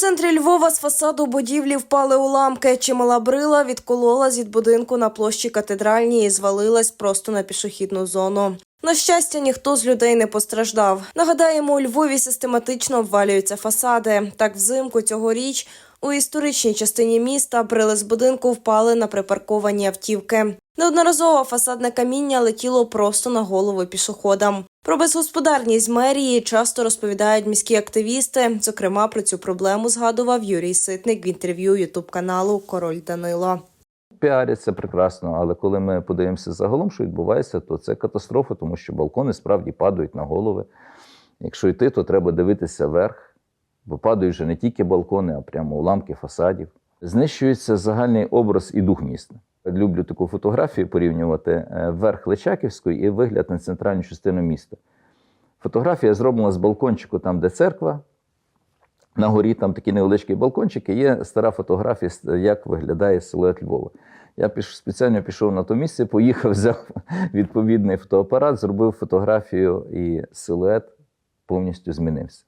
центрі Львова з фасаду будівлі впали уламки. Чимала брила відкололась від будинку на площі катедральній і звалилась просто на пішохідну зону. На щастя, ніхто з людей не постраждав. Нагадаємо, у Львові систематично обвалюються фасади. Так, взимку цьогоріч у історичній частині міста брили з будинку впали на припарковані автівки. Неодноразово фасадне каміння летіло просто на голову пішоходам. Про безгосподарність мерії часто розповідають міські активісти. Зокрема, про цю проблему згадував Юрій Ситник в інтерв'ю ютуб каналу Король Данило. Піарять це прекрасно, але коли ми подивимося загалом, що відбувається, то це катастрофа, тому що балкони справді падають на голови. Якщо йти, то треба дивитися вверх, бо падають вже не тільки балкони, а прямо уламки фасадів. Знищується загальний образ і дух міста. Люблю таку фотографію порівнювати е, верх Личаківської і вигляд на центральну частину міста. Фотографія зроблена з балкончику, там, де церква. На горі там такі невеличкі балкончики. Є стара фотографія, як виглядає силует Львова. Я піш, спеціально пішов на то місце, поїхав, взяв відповідний фотоапарат, зробив фотографію, і силует повністю змінився.